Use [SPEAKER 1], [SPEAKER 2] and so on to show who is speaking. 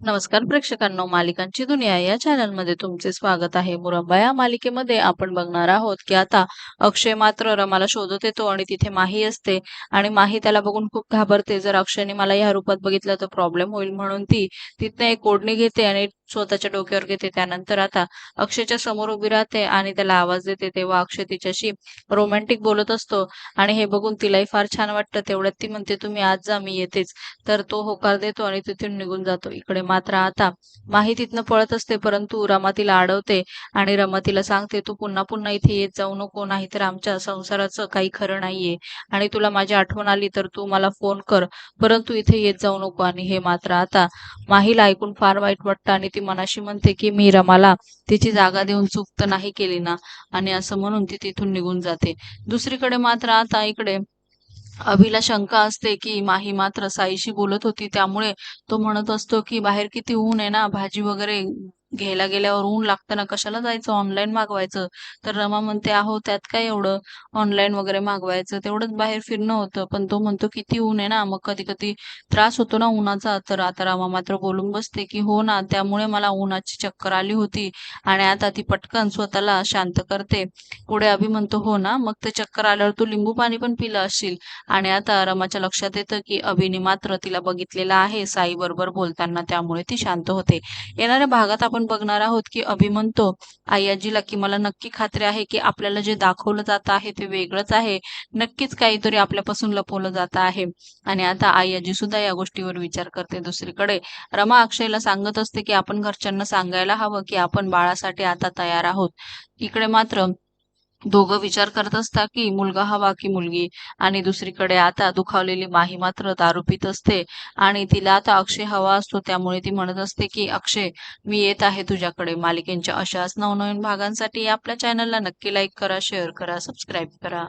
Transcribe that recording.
[SPEAKER 1] नमस्कार प्रेक्षकांनो मालिकांची दुनिया या चॅनलमध्ये तुमचे स्वागत आहे. मुरंबा या मालिकेमध्ये आपण बघणार आहोत की आता अक्षय मात्र रमाला शोधत येतो आणि तिथे माही असते. आणि माही त्याला बघून खूप घाबरते. जर अक्षयने मला या रूपात बघितलं तर प्रॉब्लेम होईल म्हणून ती तिथनं एक ओढणी घेते आणि स्वतःच्या डोक्यावर घेते. त्यानंतर आता अक्षयच्या समोर उभी राहते आणि त्याला आवाज देते. तेव्हा अक्षय तिच्याशी रोमॅन्टिक बोलत असतो. आणि हे बघून तिलाही फार छान वाटतं. तेवढ्यात ती म्हणते तुम्ही आज जा मी येतेच. तर तो होकार देतो आणि तिथून निघून जातो. इकडे मात्र आता माही तिथनं पळत असते परंतु रमा तिला अडवते आणि रमा तिला सांगते तू पुन्हा पुन्हा इथे येत जाऊ नको नाहीतर आमच्या संसाराचं काही खरं नाहीये. आणि तुला माझी आठवण आली तर तू मला फोन कर. परंतु इथे येत जाऊ नको. आणि हे मात्र आता माहीला ऐकून फार वाईट वाटतं आणि ती मनाशी म्हणते की मी रमाला तिची जागा देऊन चूक तर नाही केली ना? आणि असं म्हणून ती तिथून निघून जाते. दुसरीकडे मात्र आता इकडे अभिला शंका असते की माही मात्र साईशी बोलत होती. त्यामुळे तो म्हणत असतो की बाहेर किती ऊन आहे ना? भाजी वगैरे घ्यायला गेल्यावर ऊन लागतं ना कशाला जायचं? ऑनलाईन मागवायचं. तर रमा म्हणते आहो त्यात काय एवढं? ऑनलाईन वगैरे मागवायचं. तेवढंच बाहेर फिरणं होतं. पण तो म्हणतो किती ऊन आहे ना मग कधी कधी त्रास होतो ना उन्हाचा तर आता रमा मात्र बोलून बसते की हो ना त्यामुळे मला उन्हाची चक्कर आली होती आणि आता ती पटकन स्वतःला शांत करते. पुढे अभि म्हणतो हो ना मग ते चक्कर आल्यावर तू लिंबू पाणी पण पिलं असशील. आणि आता रमाच्या लक्षात येतं की अभिने मात्र तिला बघितलेलं आहे साई बरोबर बोलताना त्यामुळे ती शांत होते. येणाऱ्या भागात आपण बघणार आहोत की अभि म्हणतो आई आजीला की मला नक्की खात्री आहे की आपल्याला जे दाखवलं जात आहे ते वेगळंच आहे. नक्कीच काहीतरी आपल्यापासून लपवलं जात आहे. आणि आता आई आजी सुद्धा या गोष्टीवर विचार करते दुसरीकडे. रमा अक्षयला सांगत असते की आपण घरच्यांना सांगायला हवं की आपण बाळासाठी आता तयार आहोत. इकडे मात्र दोघं विचार करत असता की मुलगा हवा की मुलगी? आणि दुसरीकडे आता दुखावलेली माही मात्र दारू पित असते आणि तिला आता अक्षय हवा असतो. त्यामुळे ती म्हणत असते की अक्षय मी येत आहे तुझ्याकडे. मालिकेंच्या अशाच नवनवीन भागांसाठी आपल्या चॅनलला नक्की लाईक करा शेअर करा सबस्क्राईब करा.